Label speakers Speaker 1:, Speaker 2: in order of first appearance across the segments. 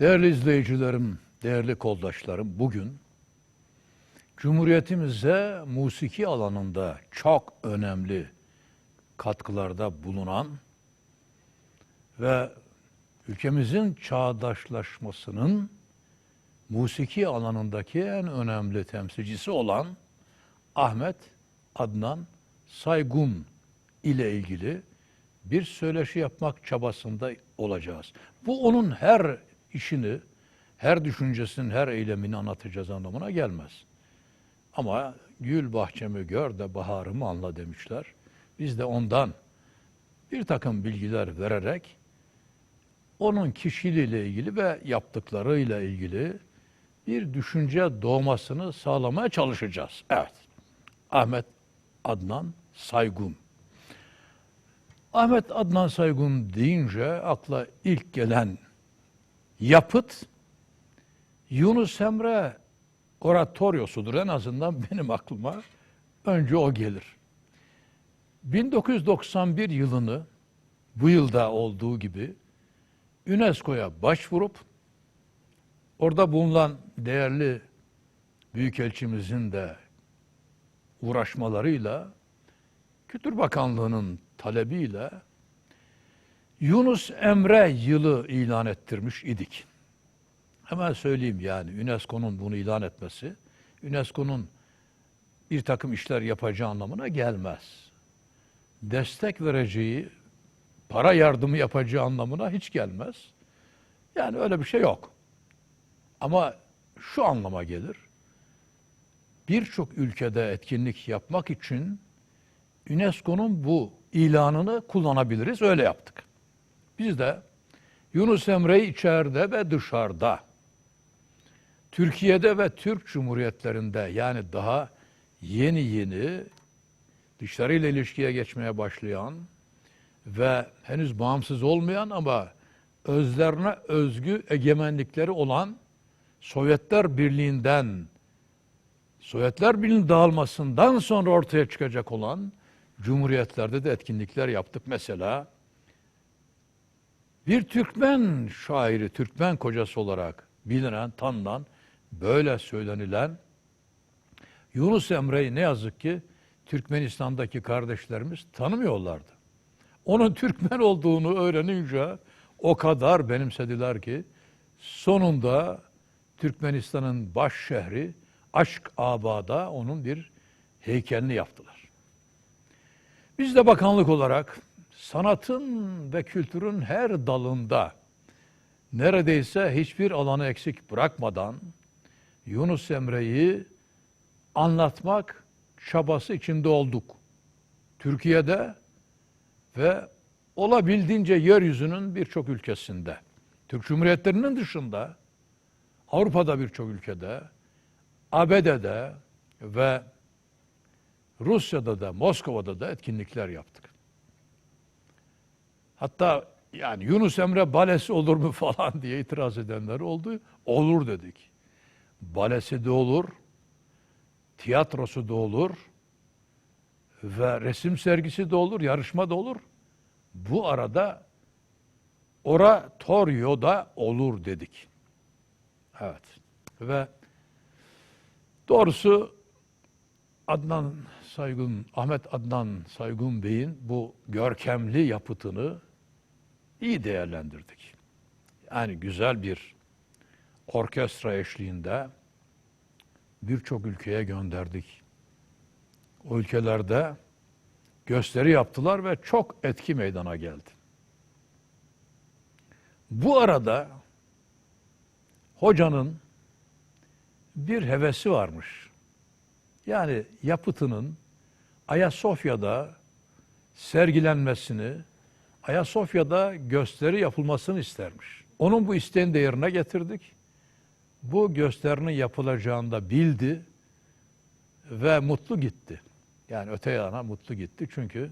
Speaker 1: Değerli izleyicilerim, değerli koldaşlarım, bugün Cumhuriyetimize musiki alanında çok önemli katkılarda bulunan ve ülkemizin çağdaşlaşmasının musiki alanındaki en önemli temsilcisi olan Ahmet Adnan Saygun ile ilgili bir söyleşi yapmak çabasında olacağız. Bu onun her işini, her düşüncesinin, her eylemini anlatacağız anlamına gelmez. Ama gül bahçemi gör de baharımı anla demişler. Biz de ondan bir takım bilgiler vererek onun kişiliğiyle ilgili ve yaptıklarıyla ilgili bir düşünce doğmasını sağlamaya çalışacağız. Evet. Ahmet Adnan Saygun. Ahmet Adnan Saygun deyince akla ilk gelen yapıt Yunus Emre oratoryosudur en azından benim aklıma önce o gelir. 1991 yılını bu yılda olduğu gibi UNESCO'ya başvurup orada bulunan değerli büyükelçimizin de uğraşmalarıyla Kültür Bakanlığı'nın talebiyle Yunus Emre yılı ilan ettirmiş idik. Hemen söyleyeyim yani UNESCO'nun bunu ilan etmesi, UNESCO'nun bir takım işler yapacağı anlamına gelmez. Destek vereceği, para yardımı yapacağı anlamına hiç gelmez. Yani öyle bir şey yok. Ama şu anlama gelir. Birçok ülkede etkinlik yapmak için UNESCO'nun bu ilanını kullanabiliriz. Öyle yaptık. Biz de Yunus Emre'yi içeride ve dışarıda, Türkiye'de ve Türk Cumhuriyetlerinde yani daha yeni yeni dışarıyla ilişkiye geçmeye başlayan ve henüz bağımsız olmayan ama özlerine özgü egemenlikleri olan Sovyetler Birliği'nden Sovyetler Birliği'nin dağılmasından sonra ortaya çıkacak olan cumhuriyetlerde de etkinlikler yaptık. Mesela bir Türkmen şairi, Türkmen kocası olarak bilinen, tanınan, böyle söylenilen Yunus Emre'yi ne yazık ki Türkmenistan'daki kardeşlerimiz tanımıyorlardı. Onun Türkmen olduğunu öğrenince o kadar benimsediler ki sonunda Türkmenistan'ın baş şehri Aşk Abad'a onun bir heykelini yaptılar. Biz de bakanlık olarak sanatın ve kültürün her dalında neredeyse hiçbir alanı eksik bırakmadan Yunus Emre'yi anlatmak çabası içinde olduk. Türkiye'de ve olabildiğince yeryüzünün birçok ülkesinde, Türk Cumhuriyetlerinin dışında, Avrupa'da birçok ülkede, ABD'de ve Rusya'da da, Moskova'da da etkinlikler yaptık. Hatta yani Yunus Emre balesi olur mu falan diye itiraz edenler oldu. Olur dedik. Balesi de olur, tiyatrosu da olur ve resim sergisi de olur, yarışma da olur. Bu arada oratoryo da olur dedik. Evet. Ve doğrusu Adnan Saygun, Ahmet Adnan Saygun Bey'in bu görkemli yapıtını iyi değerlendirdik. Yani güzel bir orkestra eşliğinde birçok ülkeye gönderdik. O ülkelerde gösteri yaptılar ve çok etki meydana geldi. Bu arada hocanın bir hevesi varmış. Yani yapıtının Ayasofya'da sergilenmesini, Ayasofya'da gösteri yapılmasını istermiş. Onun bu isteğini de yerine getirdik. Bu gösterinin yapılacağını da bildi ve mutlu gitti. Yani öte yana mutlu gitti çünkü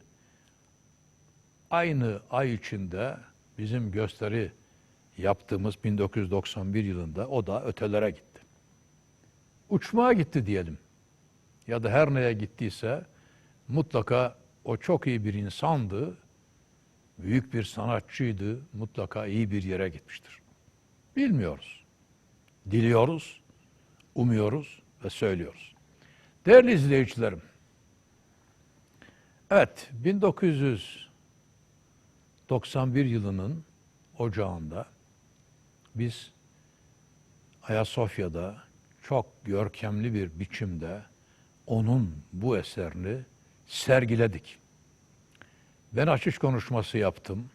Speaker 1: aynı ay içinde bizim gösteri yaptığımız 1991 yılında o da ötelere gitti. Uçmaya gitti diyelim. Ya da her neye gittiyse mutlaka o çok iyi bir insandı, büyük bir sanatçıydı, mutlaka iyi bir yere gitmiştir. Bilmiyoruz. Diliyoruz, umuyoruz ve söylüyoruz. Değerli izleyicilerim, evet 1991 yılının ocağında biz Ayasofya'da çok görkemli bir biçimde onun bu eserini sergiledik. Ben açış konuşması yaptım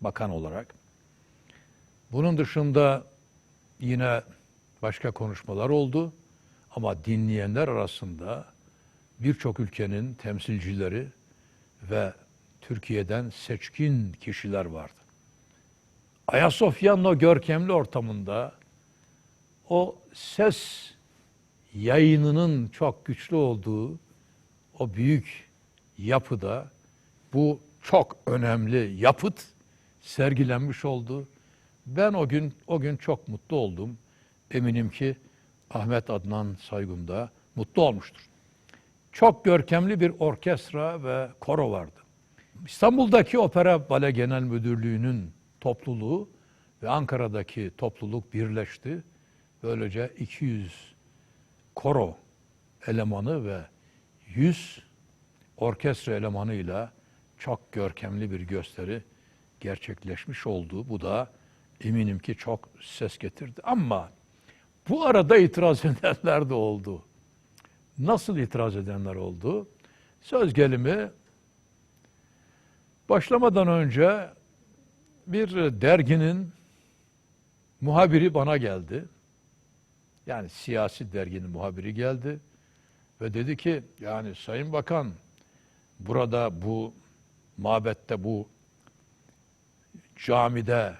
Speaker 1: bakan olarak. Bunun dışında yine başka konuşmalar oldu ama dinleyenler arasında birçok ülkenin temsilcileri ve Türkiye'den seçkin kişiler vardı. Ayasofya'nın o görkemli ortamında o ses yayınının çok güçlü olduğu o büyük yapıda bu çok önemli yapıt sergilenmiş oldu. Ben o gün o gün çok mutlu oldum. Eminim ki Ahmet Adnan Saygun da mutlu olmuştur. Çok görkemli bir orkestra ve koro vardı. İstanbul'daki Opera Bale Genel Müdürlüğü'nün topluluğu ve Ankara'daki topluluk birleşti. Böylece 200 koro elemanı ve 100 orkestra elemanıyla çok görkemli bir gösteri gerçekleşmiş oldu. Bu da eminim ki çok ses getirdi. Ama bu arada itiraz edenler de oldu. Nasıl itiraz edenler oldu? Söz gelimi başlamadan önce bir derginin muhabiri bana geldi. Yani siyasi derginin muhabiri geldi ve dedi ki yani Sayın Bakan burada bu mabette bu camide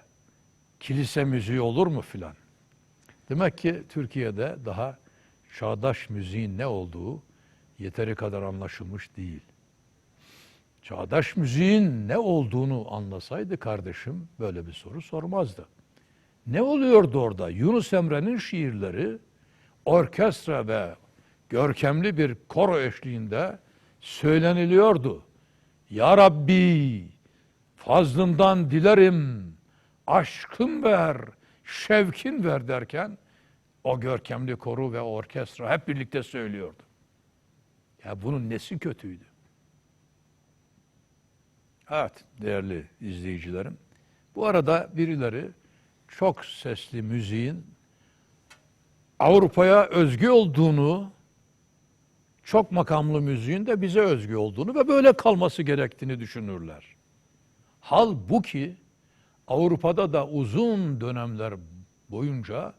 Speaker 1: kilise müziği olur mu filan? Demek ki Türkiye'de daha çağdaş müziğin ne olduğu yeteri kadar anlaşılmış değil. Çağdaş müziğin ne olduğunu anlasaydı kardeşim böyle bir soru sormazdı. Ne oluyordu orada? Yunus Emre'nin şiirleri orkestra ve görkemli bir koro eşliğinde söyleniliyordu. Ya Rabbi fazlından dilerim, aşkın ver, şevkin ver derken o görkemli koru ve orkestra hep birlikte söylüyordu. Ya bunun nesi kötüydü? Evet değerli izleyicilerim. Bu arada birileri çok sesli müziğin Avrupa'ya özgü olduğunu, çok makamlı müziğin de bize özgü olduğunu ve böyle kalması gerektiğini düşünürler. Halbuki Avrupa'da da uzun dönemler boyunca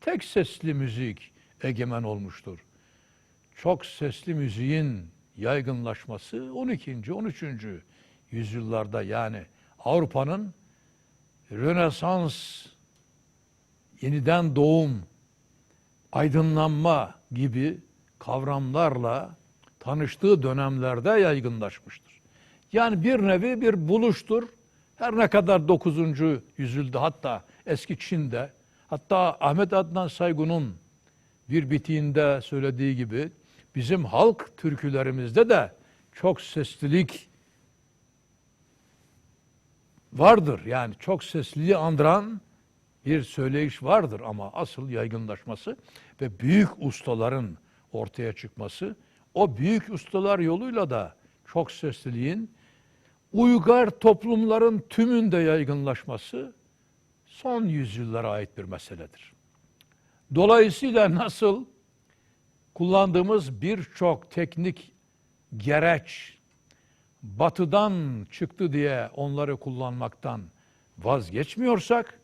Speaker 1: tek sesli müzik egemen olmuştur. Çok sesli müziğin yaygınlaşması 12. 13. yüzyıllarda yani Avrupa'nın Rönesans, yeniden doğum, aydınlanma gibi kavramlarla tanıştığı dönemlerde yaygınlaşmıştır. Yani bir nevi bir buluştur. Her ne kadar 9. yüzyılda hatta eski Çin'de hatta Ahmet Adnan Saygun'un bir bitiğinde söylediği gibi bizim halk türkülerimizde de çok seslilik vardır. Yani çok sesliliği andıran bir söyleyiş vardır ama asıl yaygınlaşması ve büyük ustaların ortaya çıkması, o büyük ustalar yoluyla da çok sesliliğin uygar toplumların tümünde yaygınlaşması son yüzyıllara ait bir meseledir. Dolayısıyla nasıl kullandığımız birçok teknik gereç batıdan çıktı diye onları kullanmaktan vazgeçmiyorsak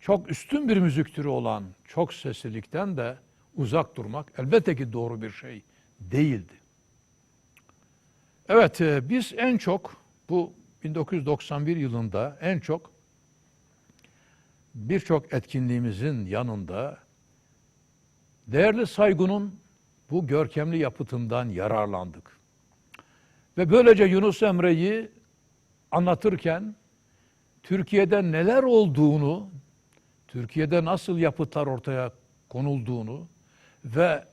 Speaker 1: çok üstün bir müzik türü olan çok seslilikten de uzak durmak elbette ki doğru bir şey değildi. Evet e, biz en çok bu 1991 yılında en çok birçok etkinliğimizin yanında değerli Saygun'un bu görkemli yapıtından yararlandık. Ve böylece Yunus Emre'yi anlatırken Türkiye'de neler olduğunu, Türkiye'de nasıl yapıtlar ortaya konulduğunu ve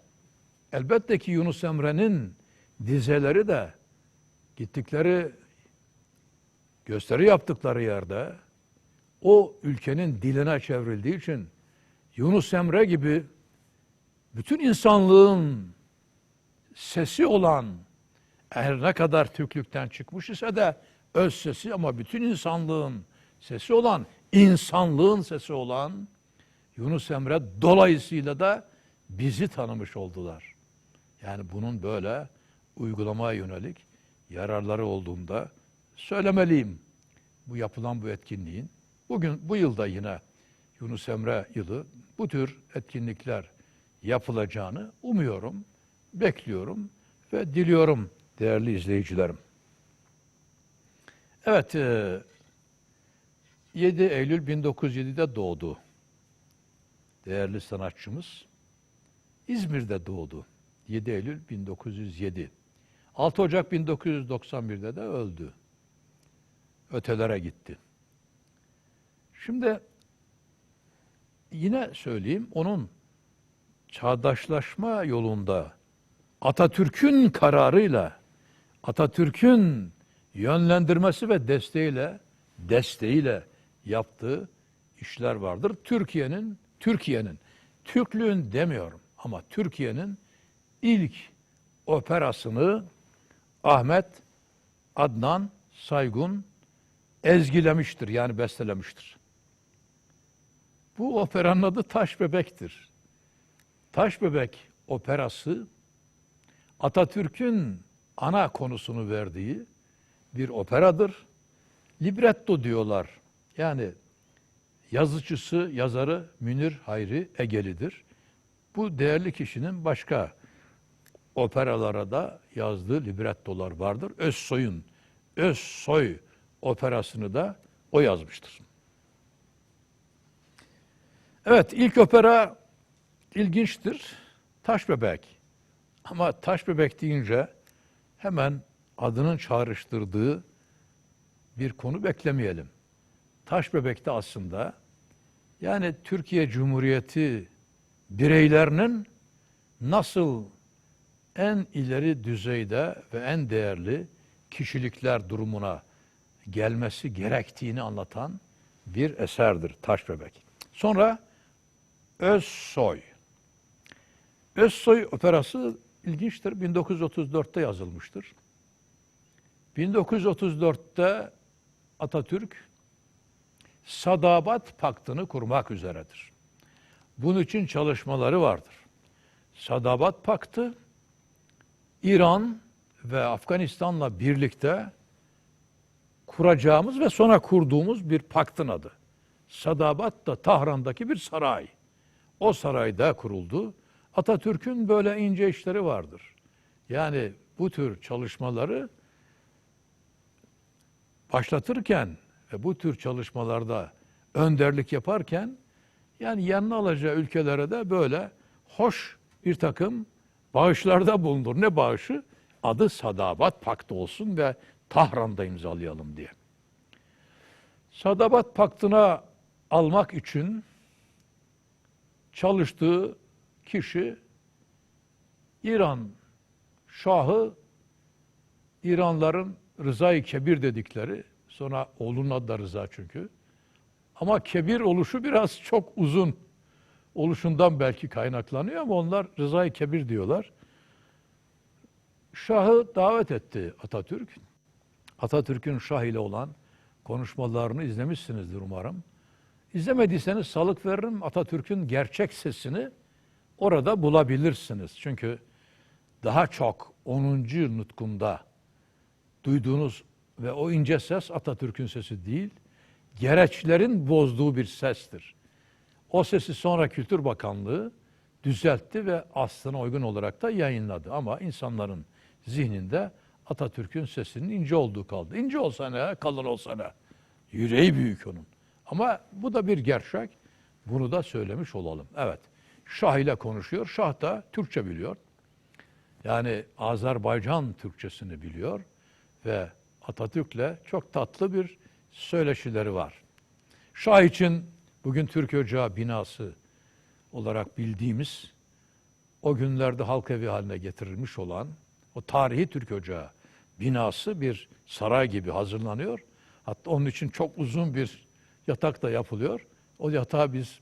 Speaker 1: elbette ki Yunus Emre'nin dizeleri de gittikleri gösteri yaptıkları yerde o ülkenin diline çevrildiği için Yunus Emre gibi bütün insanlığın sesi olan her ne kadar Türklükten çıkmış ise de öz sesi ama bütün insanlığın sesi olan, insanlığın sesi olan Yunus Emre dolayısıyla da bizi tanımış oldular. Yani bunun böyle uygulamaya yönelik yararları olduğunda söylemeliyim. Bu yapılan bu etkinliğin. Bugün bu yılda yine Yunus Emre yılı bu tür etkinlikler yapılacağını umuyorum, bekliyorum ve diliyorum değerli izleyicilerim. Evet, e, 7 Eylül 1907'de doğdu değerli sanatçımız. İzmir'de doğdu. 7 Eylül 1907. 6 Ocak 1991'de de öldü. Ötelere gitti. Şimdi yine söyleyeyim onun çağdaşlaşma yolunda Atatürk'ün kararıyla Atatürk'ün yönlendirmesi ve desteğiyle desteğiyle yaptığı işler vardır. Türkiye'nin Türkiye'nin Türklüğün demiyorum ama Türkiye'nin ilk operasını Ahmet Adnan Saygun ezgilemiştir yani bestelemiştir. Bu operanın adı Taş Bebek'tir. Taş Bebek operası Atatürk'ün ana konusunu verdiği bir operadır. Libretto diyorlar. Yani yazıcısı, yazarı Münir Hayri Egeli'dir. Bu değerli kişinin başka operalara da yazdığı librettolar vardır. Özsoy'un Özsoy operasını da o yazmıştır. Evet, ilk opera ilginçtir. Taş Bebek. Ama Taş Bebek deyince hemen adının çağrıştırdığı bir konu beklemeyelim. Taş Bebek'te aslında yani Türkiye Cumhuriyeti bireylerinin nasıl en ileri düzeyde ve en değerli kişilikler durumuna gelmesi gerektiğini anlatan bir eserdir Taş Bebek. Sonra Özsoy. Özsoy operası ilginçtir. 1934'te yazılmıştır. 1934'te Atatürk Sadabat Paktı'nı kurmak üzeredir. Bunun için çalışmaları vardır. Sadabat Paktı İran ve Afganistan'la birlikte kuracağımız ve sonra kurduğumuz bir paktın adı. Sadabat da Tahran'daki bir saray. O sarayda kuruldu. Atatürk'ün böyle ince işleri vardır. Yani bu tür çalışmaları başlatırken ve bu tür çalışmalarda önderlik yaparken yani yanına alacağı ülkelere de böyle hoş bir takım bağışlarda bulunur. Ne bağışı? Adı Sadabat Paktı olsun ve Tahran'da imzalayalım diye. Sadabat Paktı'na almak için çalıştığı kişi İran Şahı İranların Rıza-i Kebir dedikleri sonra oğlunun adı da Rıza çünkü ama kebir oluşu biraz çok uzun oluşundan belki kaynaklanıyor ama onlar Rıza-i Kebir diyorlar. Şahı davet etti Atatürk. Atatürk'ün Şah ile olan konuşmalarını izlemişsinizdir umarım. İzlemediyseniz salık veririm Atatürk'ün gerçek sesini orada bulabilirsiniz. Çünkü daha çok 10. nutkunda duyduğunuz ve o ince ses Atatürk'ün sesi değil, gereçlerin bozduğu bir sestir. O sesi sonra Kültür Bakanlığı düzeltti ve aslına uygun olarak da yayınladı. Ama insanların zihninde Atatürk'ün sesinin ince olduğu kaldı. İnce olsa ne, kalın olsa ne. Yüreği büyük onun. Ama bu da bir gerçek. Bunu da söylemiş olalım. Evet. Şah ile konuşuyor. Şah da Türkçe biliyor. Yani Azerbaycan Türkçesini biliyor ve Atatürk'le çok tatlı bir söyleşileri var. Şah için bugün Türk Ocağı binası olarak bildiğimiz o günlerde halk evi haline getirilmiş olan o tarihi Türk Ocağı binası bir saray gibi hazırlanıyor. Hatta onun için çok uzun bir yatak da yapılıyor. O yatağı biz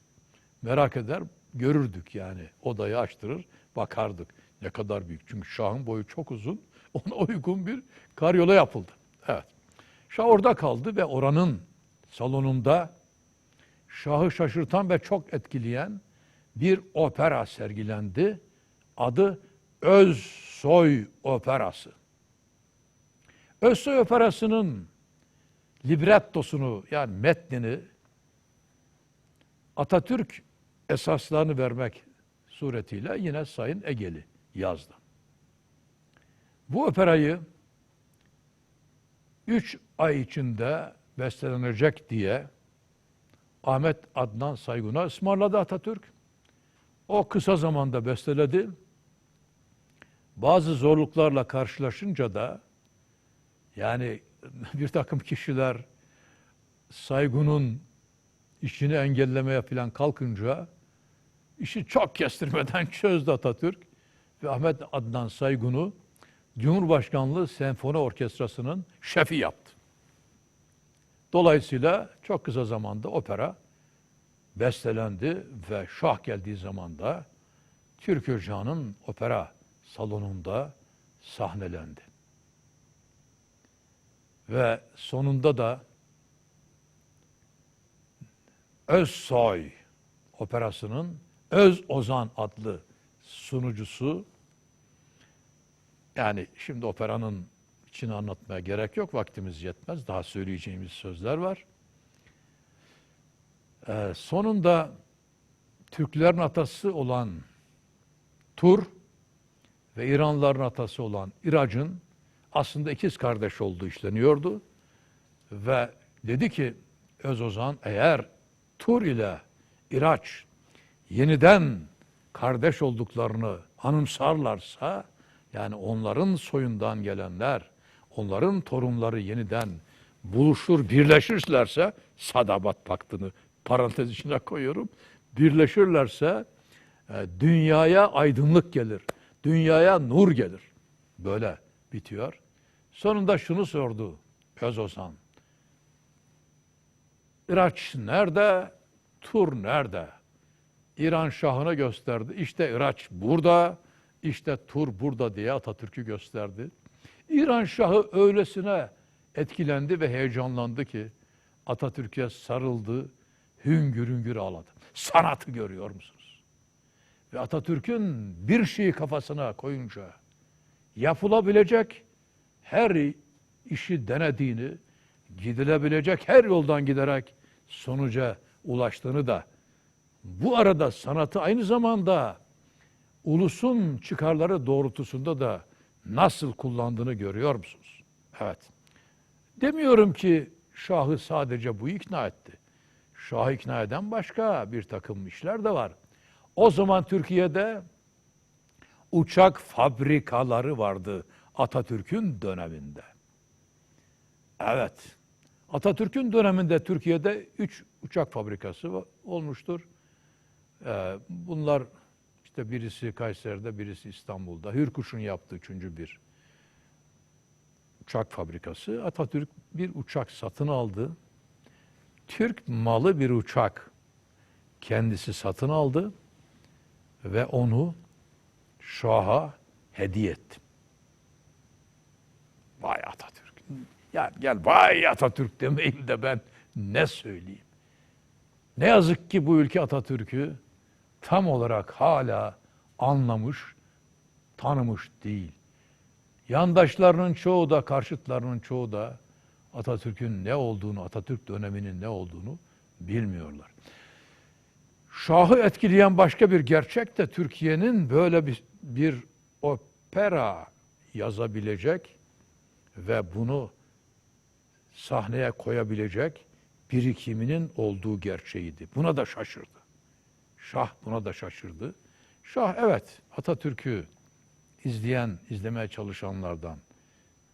Speaker 1: merak eder, görürdük yani. Odayı açtırır, bakardık. Ne kadar büyük. Çünkü Şah'ın boyu çok uzun. Ona uygun bir karyola yapıldı. Evet. Şah orada kaldı ve oranın salonunda Şah'ı şaşırtan ve çok etkileyen bir opera sergilendi. Adı Özsoy Operası. Özsoy Operası'nın librettosunu yani metnini Atatürk esaslarını vermek suretiyle yine Sayın Egeli yazdı. Bu operayı üç ay içinde bestelenecek diye Ahmet Adnan Saygun'a ısmarladı Atatürk. O kısa zamanda besteledi. Bazı zorluklarla karşılaşınca da yani bir takım kişiler Saygun'un işini engellemeye falan kalkınca işi çok kestirmeden çözdü Atatürk ve Ahmet Adnan Saygun'u Cumhurbaşkanlığı Senfoni Orkestrası'nın şefi yaptı. Dolayısıyla çok kısa zamanda opera bestelendi ve Şah geldiği zaman da Türk Ocağı'nın opera salonunda sahnelendi. Ve sonunda da Özsoy operasının Öz Ozan adlı sunucusu yani şimdi operanın içini anlatmaya gerek yok. Vaktimiz yetmez. Daha söyleyeceğimiz sözler var. Ee, sonunda Türklerin atası olan Tur ve İranlıların atası olan İrac'ın aslında ikiz kardeş olduğu işleniyordu. Ve dedi ki Özozan eğer Tur ile İraç yeniden kardeş olduklarını anımsarlarsa yani onların soyundan gelenler, onların torunları yeniden buluşur, birleşirlerse Sadabat Paktı'nı parantez içine koyuyorum. Birleşirlerse e, dünyaya aydınlık gelir. Dünyaya nur gelir. Böyle bitiyor. Sonunda şunu sordu Özozan. İraç nerede? Tur nerede? İran Şahı'na gösterdi. İşte İraç burada, işte Tur burada diye Atatürk'ü gösterdi. İran Şahı öylesine etkilendi ve heyecanlandı ki Atatürk'e sarıldı, hüngür hüngür ağladı. Sanatı görüyor musunuz? Ve Atatürk'ün bir şeyi kafasına koyunca yapılabilecek her işi denediğini, gidilebilecek her yoldan giderek sonuca ulaştığını da bu arada sanatı aynı zamanda ulusun çıkarları doğrultusunda da nasıl kullandığını görüyor musunuz? Evet. Demiyorum ki Şah'ı sadece bu ikna etti. Şah'ı ikna eden başka bir takım işler de var. O zaman Türkiye'de uçak fabrikaları vardı Atatürk'ün döneminde. Evet. Atatürk'ün döneminde Türkiye'de üç uçak fabrikası olmuştur. Ee, bunlar işte birisi Kayseri'de, birisi İstanbul'da. Hürkuş'un yaptığı üçüncü bir uçak fabrikası. Atatürk bir uçak satın aldı. Türk malı bir uçak kendisi satın aldı ve onu Şah'a hediye etti. Vay Atatürk. Ya gel vay Atatürk demeyin de ben ne söyleyeyim. Ne yazık ki bu ülke Atatürk'ü tam olarak hala anlamış, tanımış değil. Yandaşlarının çoğu da, karşıtlarının çoğu da Atatürk'ün ne olduğunu, Atatürk döneminin ne olduğunu bilmiyorlar. Şah'ı etkileyen başka bir gerçek de Türkiye'nin böyle bir, bir opera yazabilecek ve bunu sahneye koyabilecek birikiminin olduğu gerçeğiydi. Buna da şaşırdı. Şah buna da şaşırdı. Şah evet Atatürk'ü izleyen, izlemeye çalışanlardan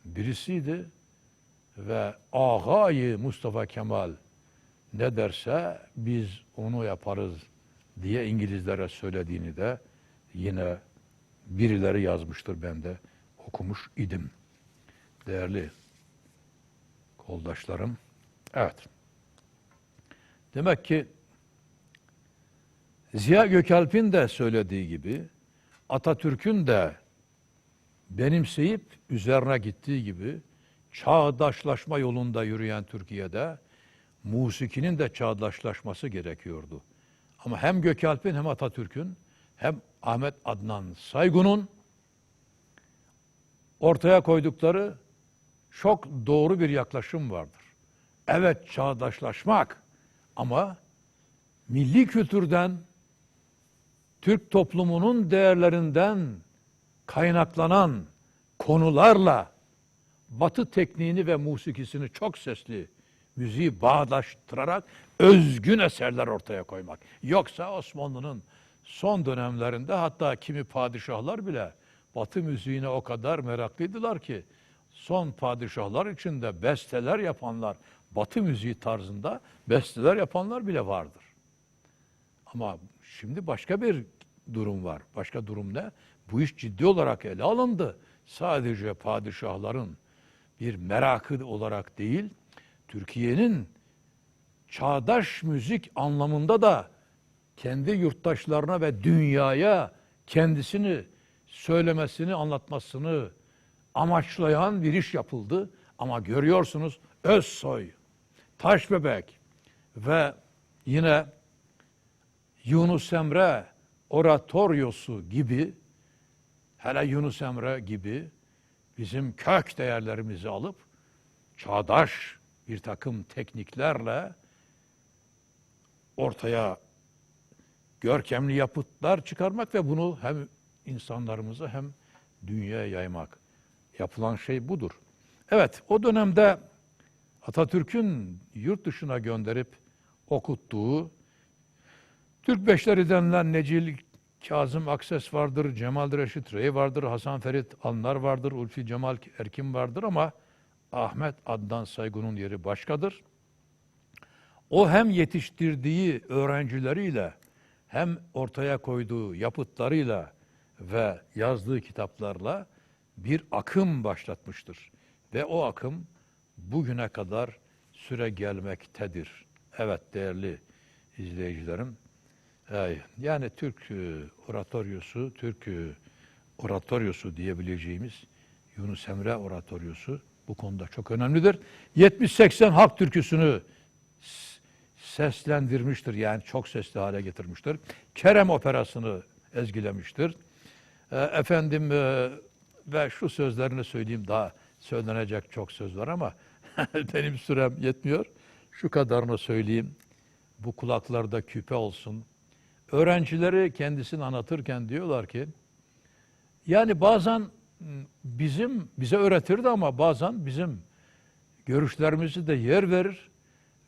Speaker 1: birisiydi ve ağayı Mustafa Kemal ne derse biz onu yaparız diye İngilizlere söylediğini de yine birileri yazmıştır ben de okumuş idim. Değerli koldaşlarım. Evet. Demek ki Ziya Gökalp'in de söylediği gibi Atatürk'ün de benimseyip üzerine gittiği gibi çağdaşlaşma yolunda yürüyen Türkiye'de musikinin de çağdaşlaşması gerekiyordu. Ama hem Gökalp'in hem Atatürk'ün hem Ahmet Adnan Saygun'un ortaya koydukları çok doğru bir yaklaşım vardır. Evet çağdaşlaşmak ama milli kültürden, Türk toplumunun değerlerinden kaynaklanan konularla Batı tekniğini ve musikisini çok sesli müziği bağdaştırarak özgün eserler ortaya koymak. Yoksa Osmanlı'nın son dönemlerinde hatta kimi padişahlar bile Batı müziğine o kadar meraklıydılar ki son padişahlar içinde besteler yapanlar, Batı müziği tarzında besteler yapanlar bile vardır. Ama şimdi başka bir durum var. Başka durum ne? Bu iş ciddi olarak ele alındı. Sadece padişahların bir merakı olarak değil, Türkiye'nin çağdaş müzik anlamında da kendi yurttaşlarına ve dünyaya kendisini söylemesini, anlatmasını amaçlayan bir iş yapıldı. Ama görüyorsunuz Özsoy, Taşbebek ve yine Yunus Emre oratoryosu gibi hele Yunus Emre gibi bizim kök değerlerimizi alıp çağdaş bir takım tekniklerle ortaya görkemli yapıtlar çıkarmak ve bunu hem insanlarımıza hem dünyaya yaymak. Yapılan şey budur. Evet, o dönemde Atatürk'ün yurt dışına gönderip okuttuğu Türk Beşleri denilen Necil Kazım Akses vardır, Cemal Reşit Rey vardır, Hasan Ferit Anlar vardır, Ulfi Cemal Erkin vardır ama Ahmet Adnan Saygun'un yeri başkadır. O hem yetiştirdiği öğrencileriyle hem ortaya koyduğu yapıtlarıyla ve yazdığı kitaplarla bir akım başlatmıştır. Ve o akım bugüne kadar süre gelmektedir. Evet değerli izleyicilerim. Yani Türk e, oratoryosu, Türk e, oratoryosu diyebileceğimiz Yunus Emre oratoryosu bu konuda çok önemlidir. 70-80 halk türküsünü seslendirmiştir. Yani çok sesli hale getirmiştir. Kerem operasını ezgilemiştir. Ee, Efendim e, ve şu sözlerini söyleyeyim daha söylenecek çok söz var ama benim sürem yetmiyor. Şu kadarını söyleyeyim. Bu kulaklarda küpe olsun. Öğrencileri kendisini anlatırken diyorlar ki yani bazen bizim bize öğretirdi ama bazen bizim görüşlerimizi de yer verir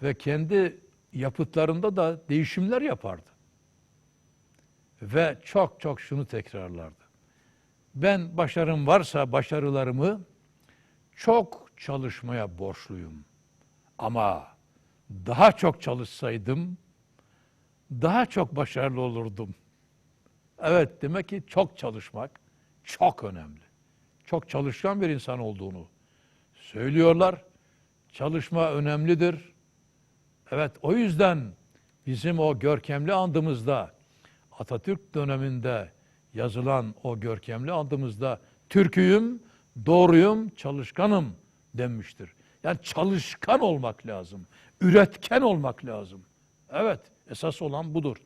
Speaker 1: ve kendi yapıtlarında da değişimler yapardı. Ve çok çok şunu tekrarlardı. Ben başarım varsa başarılarımı çok çalışmaya borçluyum. Ama daha çok çalışsaydım daha çok başarılı olurdum. Evet demek ki çok çalışmak çok önemli. Çok çalışkan bir insan olduğunu söylüyorlar. Çalışma önemlidir. Evet o yüzden bizim o görkemli andımızda Atatürk döneminde yazılan o görkemli andımızda Türküyüm, doğruyum, çalışkanım denmiştir. Yani çalışkan olmak lazım. Üretken olmak lazım. Evet, esas olan budur.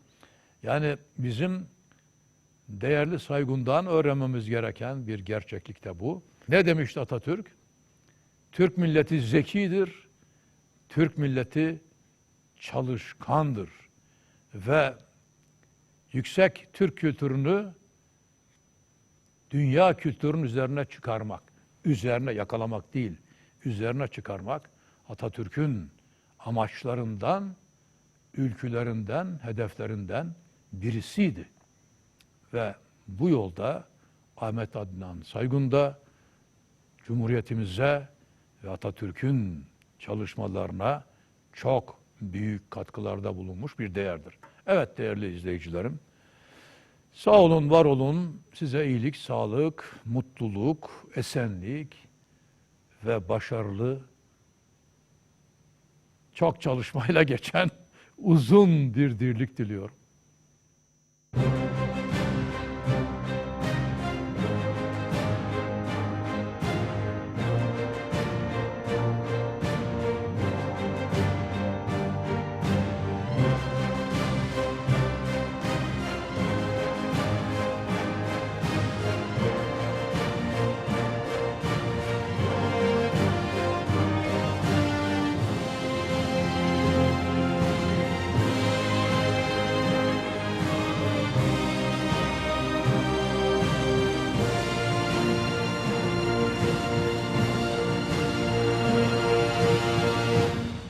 Speaker 1: Yani bizim değerli saygundan öğrenmemiz gereken bir gerçeklik de bu. Ne demişti Atatürk? Türk milleti zekidir. Türk milleti çalışkandır. Ve yüksek Türk kültürünü dünya kültürünün üzerine çıkarmak, üzerine yakalamak değil, üzerine çıkarmak Atatürk'ün amaçlarından, ülkülerinden, hedeflerinden birisiydi. Ve bu yolda Ahmet Adnan Saygun da Cumhuriyetimize ve Atatürk'ün çalışmalarına çok büyük katkılarda bulunmuş bir değerdir. Evet değerli izleyicilerim, sağ olun, var olun, size iyilik, sağlık, mutluluk, esenlik ve başarılı, çok çalışmayla geçen uzun bir dirlik diliyorum.